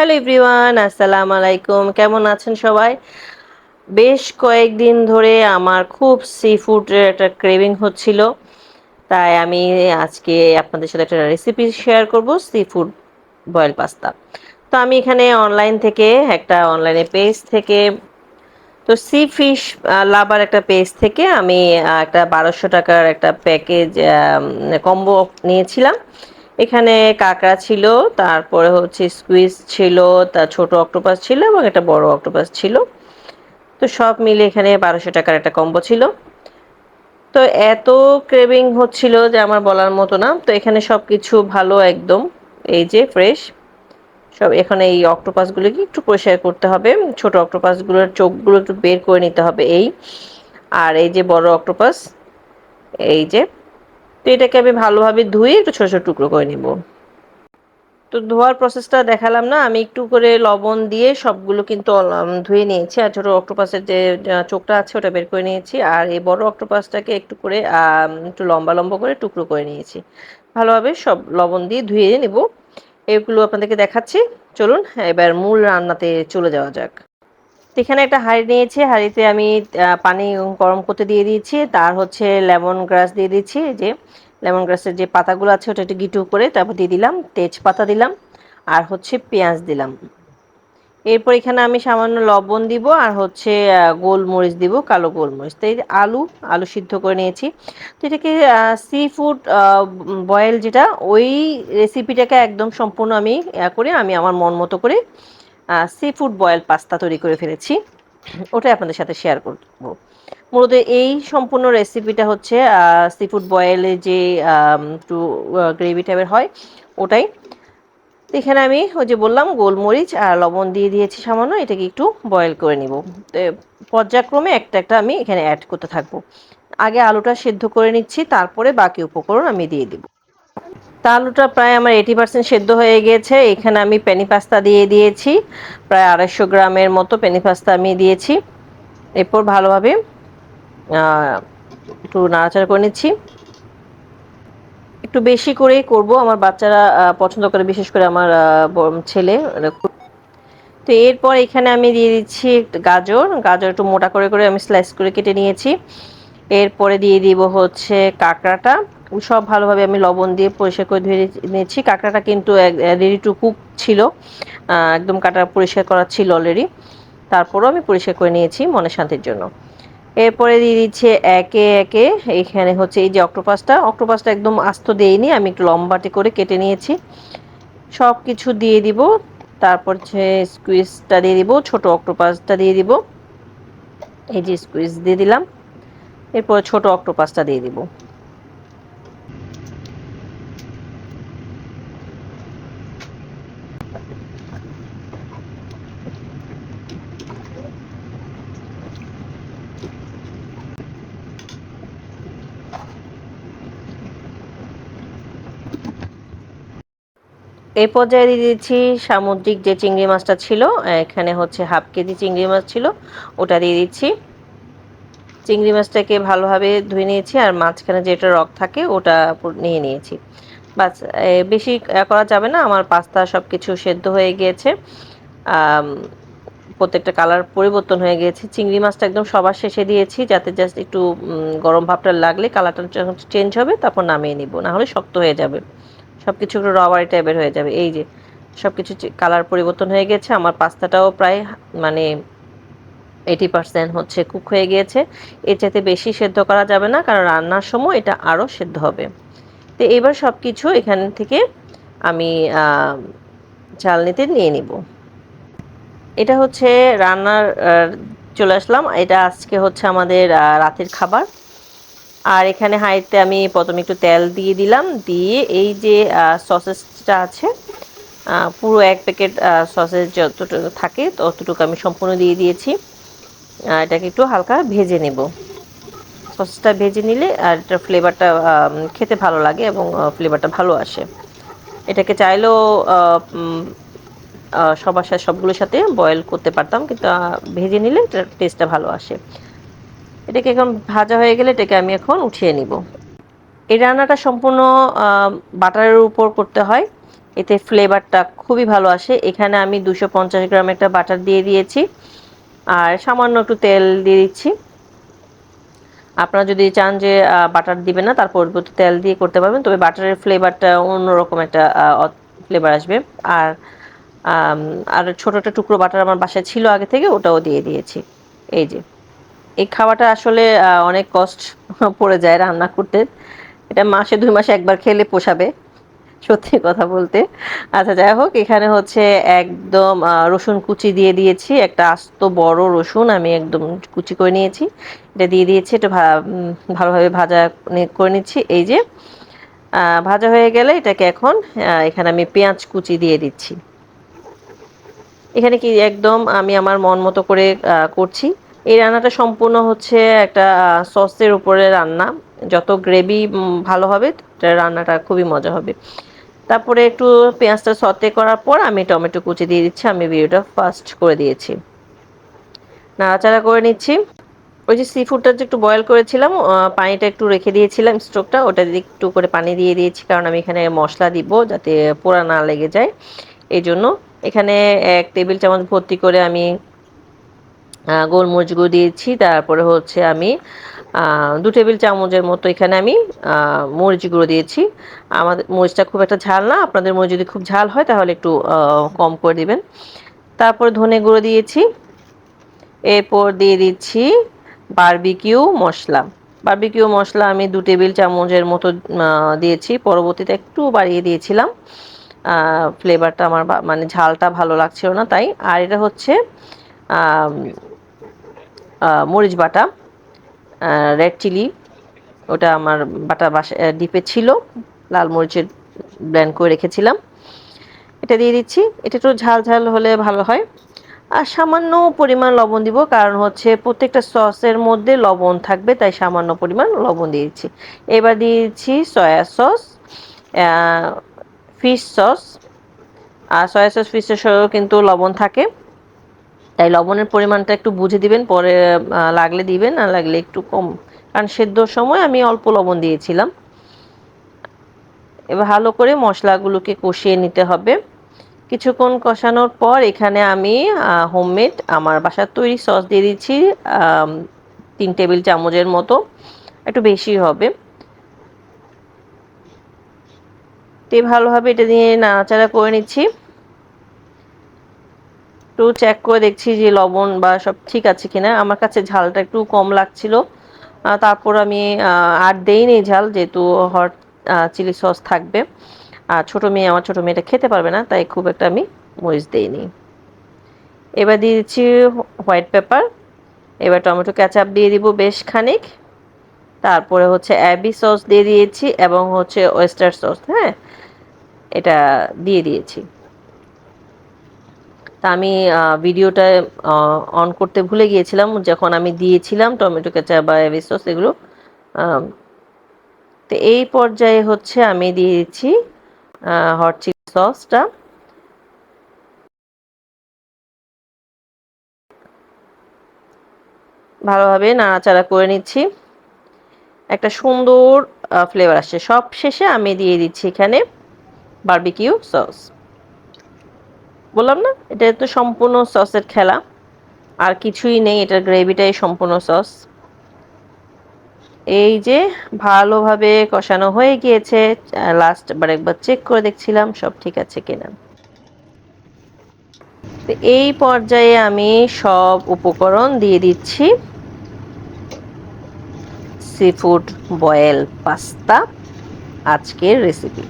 Hello everyone আসসালামু আলাইকুম কেমন আছেন সবাই? বেশ কয়েকদিন ধরে আমার খুব সি ফুডের একটা ক্রেভিং হচ্ছিল। তাই আমি আজকে আপনাদের সাথে একটা রেসিপি শেয়ার করব সি ফুড বয়েল পাস্তা তো আমি এখানে অনলাইন থেকে একটা অনলাইনে পেজ থেকে, তো সি ফিশ লাভার একটা পেজ থেকে আমি একটা বারোশো টাকার একটা প্যাকেজ কম্বো নিয়েছিলাম। এখানে কাঁকড়া ছিল, তারপরে হচ্ছে স্কুইজ ছিল তা ছোট অক্টোপাস ছিল এবং একটা বড় অক্টোপাস ছিল। তো সব মিলে এখানে বারোশো টাকার একটা কম্বো ছিল। তো এত ক্রেভিং হচ্ছিল যে আমার বলার মতো না। তো এখানে সব কিছু ভালো একদম, এই যে ফ্রেশ সব এখানে এই অক্টোপাসগুলোকে একটু পরিষ্কার করতে হবে। ছোট অক্টোপাসগুলোর চোখগুলো একটু বের করে নিতে হবে এই। আর এই যে বড় অক্টোপাস এই যে তো এটাকে আমি ভালোভাবে ধুয়ে একটু ছোটো ছোটো টুকরো করে নিব। তো ধোয়ার প্রসেসটা দেখালাম না, আমি একটু করে লবণ দিয়ে সবগুলো কিন্তু ধুয়ে নিয়েছি। আর ছোটো অক্টোপাসের যে চোখটা আছে ওটা বের করে নিয়েছি। আর এই বড় অক্টোপাসটাকে একটু করে একটু লম্বা লম্বা করে টুকরো করে নিয়েছি। ভালোভাবে সব লবণ দিয়ে ধুয়ে নেব। এগুলো আপনাদেরকে দেখাচ্ছি। চলুন, এবার মূল রান্নাতে চলে যাওয়া যাক। এখানে একটা হাঁড়ি নিয়েছি, হাঁড়িতে আমি পানি গরম করতে দিয়ে দিয়েছি। তার হচ্ছে লেমন গ্রাস দিয়ে দিচ্ছি যে লেমন গ্রাসের যে পাতাগুলো আছে ওটা একটু গিটু করে তারপর দিয়ে দিলাম, তেজপাতা দিলাম আর হচ্ছে পেঁয়াজ দিলাম। এরপর এখানে আমি সামান্য লবণ দিব আর হচ্ছে গোলমরিচ দিব, কালো গোলমরিচ। তো এই আলু আলু সিদ্ধ করে নিয়েছি। তো এটাকে সি ফুড বয়েল যেটা, ওই রেসিপিটাকে একদম সম্পূর্ণ আমি করে আমি আমার মন মতো করে সি ফুড বয়েল পাস্তা তৈরি করে ফেলেছি। ওটাই আপনাদের সাথে শেয়ার করব। মূলত এই সম্পূর্ণ রেসিপিটা হচ্ছে সি ফুড বয়েলে যে একটু গ্রেভি টাইপের হয়, ওটাই। এখানে আমি ওই যে বললাম, গোলমরিচ আর লবণ দিয়ে দিয়েছি সামান্য, এটাকে একটু বয়েল করে নিব। পর্যায়ক্রমে একটা একটা আমি এখানে অ্যাড করতে থাকব। আগে আলুটা সেদ্ধ করে নিচ্ছি, তারপরে বাকি উপকরণ আমি দিয়ে দিব। তা আলুটা প্রায় আমার এইটি পার্সেন্ট সেদ্ধ হয়ে গিয়েছে। এখানে আমি পেনি পাস্তা দিয়ে দিয়েছি। প্রায় আড়াইশো গ্রামের মতো পেনি পাস্তা আমি দিয়েছি। এরপর ভালোভাবে একটু নাড়াচাড়া করে নিচ্ছি। একটু বেশি করেই করব। আমার বাচ্চারা পছন্দ করে, বিশেষ করে আমার ছেলে তো এরপর এখানে আমি দিয়ে দিচ্ছি গাজর। গাজর একটু মোটা করে করে আমি স্লাইস করে কেটে নিয়েছি। এরপরে দিয়ে দিব হচ্ছে কাঁকড়াটা। সব ভালোভাবে আমি লবণ দিয়ে পরিষ্কার করে ধুয়ে নিয়েছি। কাঁকড়াটা কিন্তু রেডি টু কুক ছিল। একদম কাটা পরিষ্কার করা ছিল অলরেডি তারপরও আমি পরিষ্কার করে নিয়েছি মনের শান্তির জন্য। এরপরে দিয়ে দিচ্ছে একে একে, এখানে হচ্ছে এই যে অক্টোপাসটা। অক্টোপাসটা একদম আস্ত দেইনি, আমি একটু লম্বাটি করে কেটে নিয়েছি। সব কিছু দিয়ে দিব। তারপর হচ্ছে স্কুইজটা দিয়ে দিব, ছোট অক্টোপাসটা দিয়ে দিব। এই যে স্কুইজ দিয়ে দিলাম। এরপর ছোট অক্টোপাসটা দিয়ে দিব। এই পর্যায়ে দিয়ে দিচ্ছি সামুদ্রিক যে চিংড়ি মাছটা ছিল, এখানে হচ্ছে হাফ কেজি চিংড়ি মাছ ছিল, ওটা দিয়ে দিচ্ছি। চিংড়ি মাছটাকে ভালোভাবে ধুয়ে নিয়েছি আর মাঝখানে যেটা রক থাকে ওটা নিয়ে নিয়েছি। বাস বেশি করা যাবে না, আমার পাস্তা সব কিছু সেদ্ধ হয়ে গিয়েছে। প্রত্যেকটা কালার পরিবর্তন হয়ে গিয়েছে। চিংড়ি মাছটা একদম সবার শেষে দিয়েছি, যাতে জাস্ট একটু গরম ভাবটা লাগলে কালারটা চেঞ্জ হবে তারপর নামিয়ে নিব না হলে শক্ত হয়ে যাবে। সব কিছু একটু রবারি টাইপের হয়ে যাবে। এই যে সব কিছু কালার পরিবর্তন হয়ে গেছে, আমার পাস্তাটাও প্রায় মানে এইটি পার্সেন্ট হচ্ছে কুক হয়ে গিয়েছে। এর চাইতে বেশি সেদ্ধ করা যাবে না, কারণ রান্নার সময় এটা আরও সেদ্ধ হবে। তো এবার সব কিছু এখান থেকে আমি চালনিতে নিয়ে নিব। এটা হচ্ছে রান্নার চলে আসলাম। এটা আজকে হচ্ছে আমাদের রাতের খাবার। আর এখানে হাঁড়িতে আমি প্রথমে একটু তেল দিয়ে দিলাম, দিয়ে এই যে সসেসটা আছে পুরো এক প্যাকেট সসেস যতটুকু থাকে ততটুকু আমি সম্পূর্ণ দিয়ে দিয়েছি। এটাকে একটু হালকা ভেজে নেব। সসটা ভেজে নিলে আর এটার ফ্লেভারটা খেতে ভালো লাগে এবং ফ্লেভারটা ভালো আসে। এটাকে চাইলেও সবার সাথে সবগুলোর সাথে বয়েল করতে পারতাম, কিন্তু ভেজে নিলে এটার টেস্টটা ভালো আসে। এটাকে এখন ভাজা হয়ে গেলে এটাকে আমি এখন উঠিয়ে নিব। এই রান্নাটা সম্পূর্ণ বাটারের উপর করতে হয়। এতে ফ্লেভারটা খুবই ভালো আসে। এখানে আমি দুশো পঞ্চাশ গ্রাম একটা বাটার দিয়ে দিয়েছি। আর সামান্য একটু তেল দিয়ে দিচ্ছি। আপনারা যদি চান যে বাটার দিবেন না, তার পরিবর্তে তেল দিয়ে করতে পারবেন। তবে বাটারের ফ্লেভারটা অন্যরকম একটা ফ্লেভার আসবে। আর আর ছোট একটা টুকরো বাটার আমার বাসায় ছিল আগে থেকে, ওটাও দিয়ে দিয়েছি। এই যে। এই খাওয়াটা আসলে অনেক কষ্ট পড়ে যায় রান্না করতে। এটা মাসে দুই মাসে একবার খেলে পোষাবে, সত্যি কথা বলতে। আচ্ছা যাই হোক, এখানে হচ্ছে একদম রসুন কুচি দিয়ে দিয়েছি, একটা আস্ত বড় রসুন আমি একদম কুচি করে নিয়েছি। এটা দিয়ে দিয়েছি, এটা ভালোভাবে ভাজা করে নিচ্ছি। এই যে ভাজা হয়ে গেলে এটাকে এখন এখানে আমি পেঁয়াজ কুচি দিয়ে দিচ্ছি। এখানে কি একদম আমি আমার মন মতো করে করছি। এই রান্নাটা সম্পূর্ণ হচ্ছে একটা সসের উপরে রান্না। যত গ্রেভি ভালো হবে রান্নাটা খুবই মজা হবে। তারপরে একটু পেঁয়াজটা সতে করার পর আমি টমেটো কুচি দিয়ে দিচ্ছি, আমি ভিডিওটা ফাস্ট করে দিয়েছি। নাড়াচাড়া করে নিচ্ছি। ওই যে সি ফুডটা যে একটু বয়েল করেছিলাম পানিটা একটু রেখে দিয়েছিলাম স্টোভটা ওটা একটু করে পানি দিয়ে দিয়েছি, কারণ আমি এখানে মশলা দিব যাতে পোড়া না লেগে যায়। এই জন্য এখানে এক টেবিল চামচ ভর্তি করে আমি গোলমরিচ গুঁড়ো দিয়েছি। তারপরে হচ্ছে আমি দু টেবিল চামচের মতো এখানে আমি মরিচ গুঁড়ো দিয়েছি। আমাদের মরিচটা খুব একটা ঝাল না। আপনাদের মরিচ যদি খুব ঝাল হয় তাহলে একটু কম করে দিবেন। তারপর ধনে গুঁড়ো দিয়েছি। এরপর দিয়ে দিচ্ছি বারবিকিউ মশলা। বারবিকিউ মশলা আমি দু টেবিল চামচের মতো দিয়েছি। পরবর্তীতে একটু বাড়িয়ে দিয়েছিলাম। ফ্লেভারটা আমার মানে ঝালটা ভালো লাগছিল না তাই। আর এটা হচ্ছে মরিচ বাটা রেড চিলি ওটা আমার বাটা বাসা ডিপে ছিল, লাল মরিচের ব্ল্যান্ড করে রেখেছিলাম। এটা দিয়ে দিচ্ছি, এটা একটু ঝাল ঝাল হলে ভালো হয়। আর সামান্য পরিমাণ লবণ দিব, কারণ হচ্ছে প্রত্যেকটা সসের মধ্যে লবণ থাকবে, তাই সামান্য পরিমাণ লবণ দিয়ে দিচ্ছি। এবার দিয়ে দিচ্ছি সয়া সস ফিশ সস আর সয়া সস ফিশ সসেও কিন্তু লবণ থাকে। তাই লবণের পরিমাণটা একটু বুঝে দিবেন, পরে লাগলে দিবেন, না লাগলে একটু কম। কারণ সেদ্ধর সময় আমি অল্প লবণ দিয়েছিলাম। এবার ভালো করে মশলাগুলোকে কষিয়ে নিতে হবে। কিছুক্ষণ কষানোর পর এখানে আমি হোমমেড আমার বাসার তৈরি সস দিয়ে দিচ্ছি তিন টেবিল চামচের মতো। একটু বেশি হবে। তে ভালোভাবে এটা দিয়ে নাড়াচাড়া করে নিচ্ছি। একটু চেক করে দেখছি যে লবণ বা সব ঠিক আছে কিনা। আমার কাছে ঝালটা একটু কম লাগছিল। তারপর আমি আর দেইনি ঝাল, যেহেতু হট চিলি সস থাকবে। আর ছোটো মেয়ে, আমার ছোটো মেয়েটা খেতে পারবে না, তাই খুব একটা আমি মরিচ দিইনি এবার দিয়ে দিচ্ছি হোয়াইট পেপার এবার টমেটো ক্যাচাপ দিয়ে দিব বেশ খানিক। তারপরে হচ্ছে অ্যাবি সস দিয়ে দিয়েছি এবং হচ্ছে ওয়েস্টার সস হ্যাঁ? এটা দিয়ে দিয়েছি। তা আমি ভিডিওটা অন করতে ভুলে গিয়েছিলাম। যখন আমি দিয়েছিলাম টমেটো কেচাপ বা অ্যাবি সস, এগুলো তো এই পর্যায়ে হচ্ছে আমি দিয়ে দিচ্ছি হট চিলি সসটা ভালোভাবে নাড়াচাড়া করে নিচ্ছি। একটা সুন্দর ফ্লেভার আসছে। সব শেষে আমি দিয়ে দিচ্ছি এখানে বার্বিকিউ সস বললাম না? এটা তো সম্পূর্ণ সসের খেলা। আর কিছুই নেই, এটার গ্রেভিটাই সম্পূর্ণ সস। এই যে ভালোভাবে কষানো হয়ে গিয়েছে লাস্ট বার একবার চেক করে দেখছিলাম, সব ঠিক আছে কিনা। এই পর্যায়ে আমি সব উপকরণ দিয়ে দিচ্ছি। সি ফুড বয়েল পাস্তা আজকের রেসিপি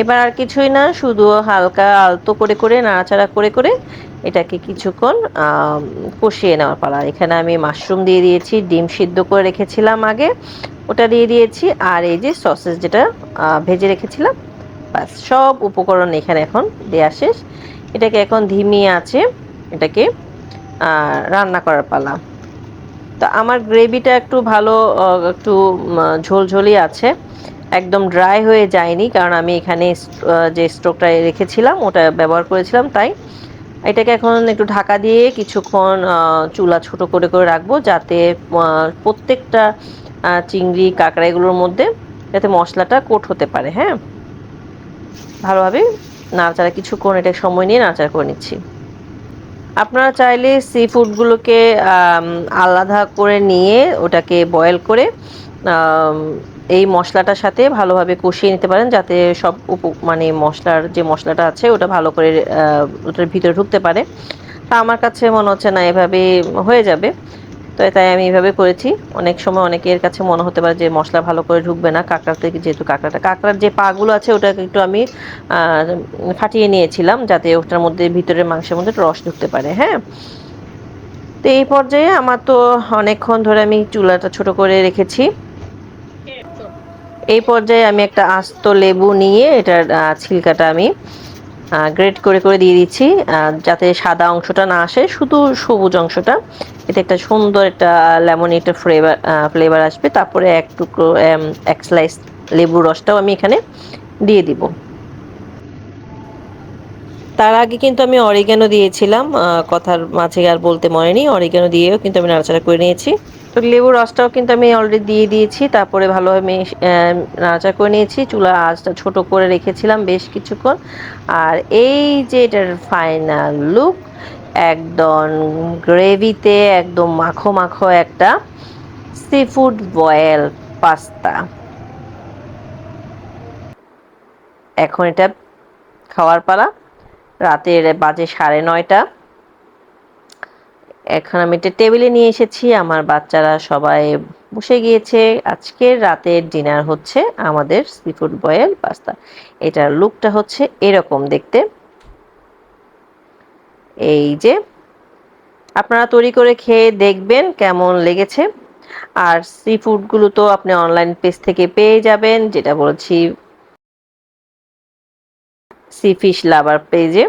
এবার আর কিছুই না, শুধু হালকা আলতো করে করে, নাড়াচাড়া করে করে এটাকে কিছুক্ষণ কষিয়ে নেওয়ার পালা। এখানে আমি মাশরুম দিয়ে দিয়েছি, ডিম সিদ্ধ করে রেখেছিলাম আগে, ওটা দিয়ে দিয়েছি, আর এই যে সসেস যেটা ভেজে রেখেছিলাম বাস সব উপকরণ এখানে এখন দেওয়া শেষ। এটাকে এখন ধিমি আছে, এটাকে রান্না করার পালা। তো আমার গ্রেভিটা একটু ভালো একটু ঝোলঝোলই আছে। একদম ড্রাই হয়ে যায়নি, কারণ আমি এখানে যে স্টোভটা রেখেছিলাম ওটা ব্যবহার করেছিলাম তাই। এটাকে এখন একটু ঢাকা দিয়ে কিছুক্ষণ চুলা ছোট করে করে রাখব যাতে প্রত্যেকটা চিংড়ি, কাঁকড়া এগুলোর মধ্যে যাতে মশলাটা কোট হতে পারে হ্যাঁ? ভালোভাবে নাড়াচাড়া, কিছুক্ষণ এটা সময় নিয়ে নাড়াচাড়া করে নিচ্ছি। আপনারা চাইলে সি ফুডগুলোকে আলাদা করে নিয়ে ওটাকে বয়েল করে এই মশলাটার সাথে ভালোভাবে কষিয়ে নিতে পারেন যাতে সব উপ মানে মশলার যে মশলাটা আছে ওটা ভালো করে ওটার ভিতরে ঢুকতে পারে। তা আমার কাছে মনে হচ্ছে না, এভাবে হয়ে যাবে। তো তাই আমি এইভাবে করেছি। অনেক সময় অনেকের কাছে মনে হতে পারে যে মশলা ভালো করে ঢুকবে না। কাঁকড়া থেকে যেহেতু কাঁকড়াটা, কাঁকড়ার যে পাগুলো আছে ওটাকে একটু আমি ফাটিয়ে নিয়েছিলাম যাতে ওটার মধ্যে ভিতরের মাংসের মধ্যে রস ঢুকতে পারে। হ্যাঁ? তো এই পর্যায়ে আমার তো অনেকক্ষণ ধরে আমি চুলাটা ছোট করে রেখেছি। এই পর্যায়ে আমি একটা আস্ত লেবু নিয়ে এটার ছিলকাটা আমি গ্রেট করে করে দিয়ে দিচ্ছি যাতে সাদা অংশটা না আসে, শুধু সবুজ অংশটা। এতে একটা সুন্দর একটা লেমন একটা ফ্লেভার ফ্লেভার আসবে। তারপরে এক টুকরো এক স্লাইস লেবুর রসটাও আমি এখানে দিয়ে দিব। তার আগে কিন্তু আমি অরিগ্যানো দিয়েছিলাম কথার মাঝে আর বলতে মনে নেই অরিগ্যানো দিয়েও কিন্তু আমি নাড়াচাড়া করে নিয়েছি। তো লেবুর রসটাও কিন্তু আমি অলরেডি দিয়ে দিয়েছি, তারপরে ভালোভাবে আমি নাড়াচাড়া করে নিয়েছি। চুলা আঁচটা ছোট করে রেখেছিলাম বেশ কিছুক্ষণ। আর এই যে এটার ফাইনাল লুক একদম গ্রেভিতে একদম মাখো মাখো একটা সি ফুড বয়েল পাস্তা এখন এটা খাওয়ার পালা। রাতের বাজে সাড়ে নয়টা। এখন আমি এটা টেবিলে নিয়ে এসেছি, আমার বাচ্চারা সবাই বসে গিয়েছে। আজকের রাতের ডিনার হচ্ছে আমাদের সি ফুড বয়েল পাস্তা এটার লুকটা হচ্ছে এরকম দেখতে। এই যে, আপনারা তৈরি করে খেয়ে দেখবেন কেমন লেগেছে। আর সি ফুডগুলো তো আপনি অনলাইন পেজ থেকে পেয়ে যাবেন, যেটা বলছি সি ফিশ লাভার পেজে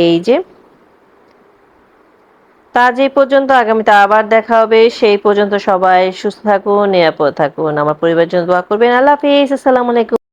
এই যে যে পর্যন্ত আগামীতে আবার দেখা হবে, সেই পর্যন্ত সবাই সুস্থ থাকুন, নিরাপদ থাকুন। আমার পরিবার জন্য দোয়া করবেন। আল্লাহ হাফিজ। আসসালামু আলাইকুম।